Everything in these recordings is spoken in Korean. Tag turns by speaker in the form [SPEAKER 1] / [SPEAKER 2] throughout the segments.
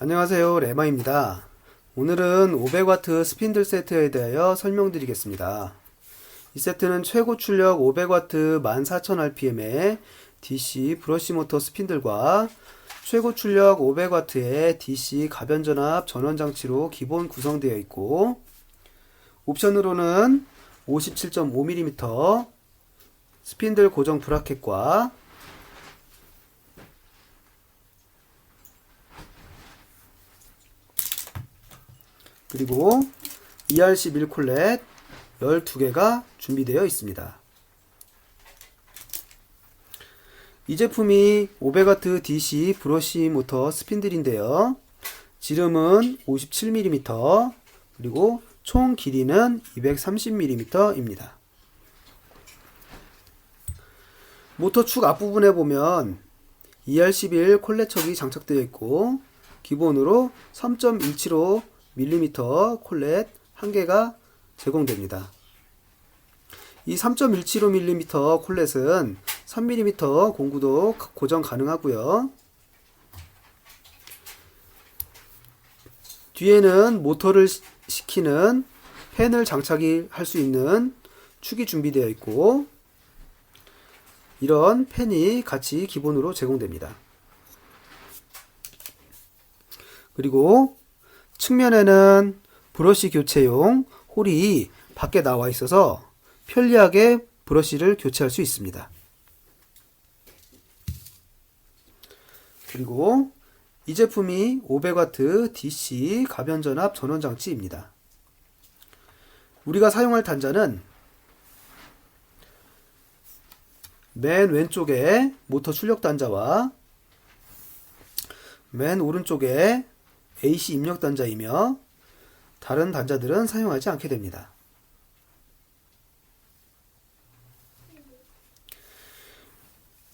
[SPEAKER 1] 안녕하세요. 레마입니다. 오늘은 500W 스핀들 세트에 대하여 설명드리겠습니다. 이 세트는 최고 출력 500W 14,000rpm의 DC 브러쉬 모터 스핀들과 최고 출력 500W의 DC 가변 전압 전원 장치로 기본 구성되어 있고 옵션으로는 57.5mm 스핀들 고정 브라켓과 그리고 ERC1 콜렛 12개가 준비되어 있습니다. 이 제품이 500W DC 브러쉬 모터 스핀들인데요. 지름은 57mm 그리고 총 길이는 230mm입니다. 모터 축 앞부분에 보면 ER11 콜렛척이 장착되어 있고 기본으로 3.175mm 콜렛 한 개가 제공됩니다. 이 3.175mm 콜렛은 3mm 공구도 고정 가능하고요. 뒤에는 모터를 시키는 팬을 장착이 할 수 있는 축이 준비되어 있고 이런 팬이 같이 기본으로 제공됩니다. 그리고 측면에는 브러쉬 교체용 홀이 밖에 나와 있어서 편리하게 브러쉬를 교체할 수 있습니다. 그리고 이 제품이 500W DC 가변전압 전원장치입니다. 우리가 사용할 단자는 맨 왼쪽에 모터 출력 단자와 맨 오른쪽에 AC 입력 단자이며 다른 단자들은 사용하지 않게 됩니다.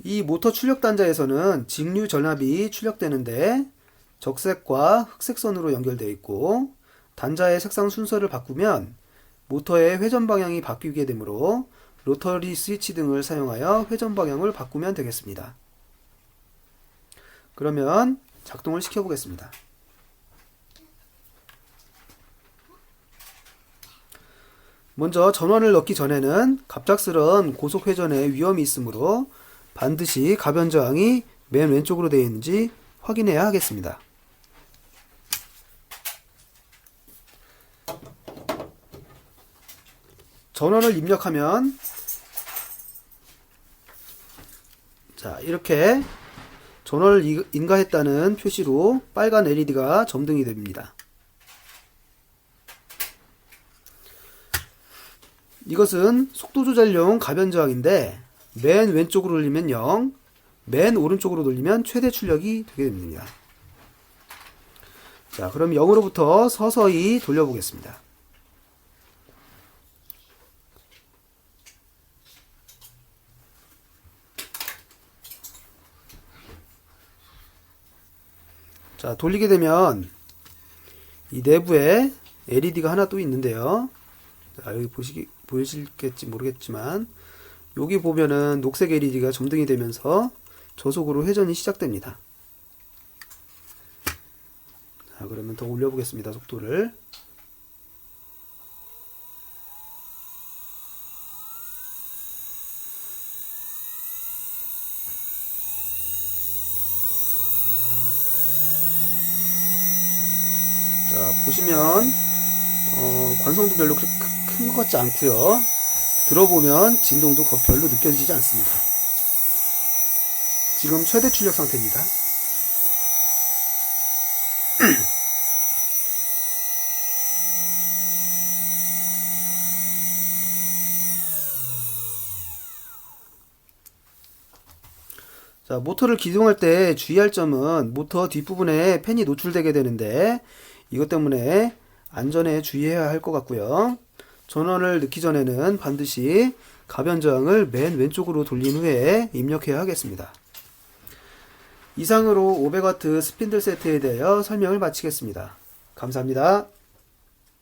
[SPEAKER 1] 이 모터 출력 단자에서는 직류 전압이 출력되는데 적색과 흑색 선으로 연결되어 있고 단자의 색상 순서를 바꾸면 모터의 회전 방향이 바뀌게 되므로 로터리 스위치 등을 사용하여 회전 방향을 바꾸면 되겠습니다. 그러면 작동을 시켜 보겠습니다. 먼저 전원을 넣기 전에는 갑작스러운 고속 회전의 위험이 있으므로 반드시 가변 저항이 맨 왼쪽으로 되어 있는지 확인해야 하겠습니다. 전원을 입력하면 자 이렇게 전원을 인가했다는 표시로 빨간 LED가 점등이 됩니다. 이것은 속도 조절용 가변 저항인데 맨 왼쪽으로 돌리면 0, 맨 오른쪽으로 돌리면 최대 출력이 되게 됩니다. 자, 그럼 0으로부터 서서히 돌려보겠습니다. 자, 돌리게 되면 이 내부에 LED가 하나 또 있는데요. 자, 여기 보시기, 보이실겠지 모르겠지만, 여기 보면은 녹색 LED가 점등이 되면서 저속으로 회전이 시작됩니다. 자, 그러면 더 올려보겠습니다. 속도를. 자, 보시면, 어, 관성도 별로 그렇게 큰 것 같지 않고요 들어보면 진동도 별로 느껴지지 않습니다. 지금 최대 출력 상태입니다. 자, 모터를 기동할 때 주의할 점은 모터 뒷부분에 팬이 노출되게 되는데 이것 때문에 안전에 주의해야 할 것 같고요. 전원을 넣기 전에는 반드시 가변 저항을 맨 왼쪽으로 돌린 후에 입력해야 하겠습니다. 이상으로 500W 스핀들 세트에 대하여 설명을 마치겠습니다. 감사합니다.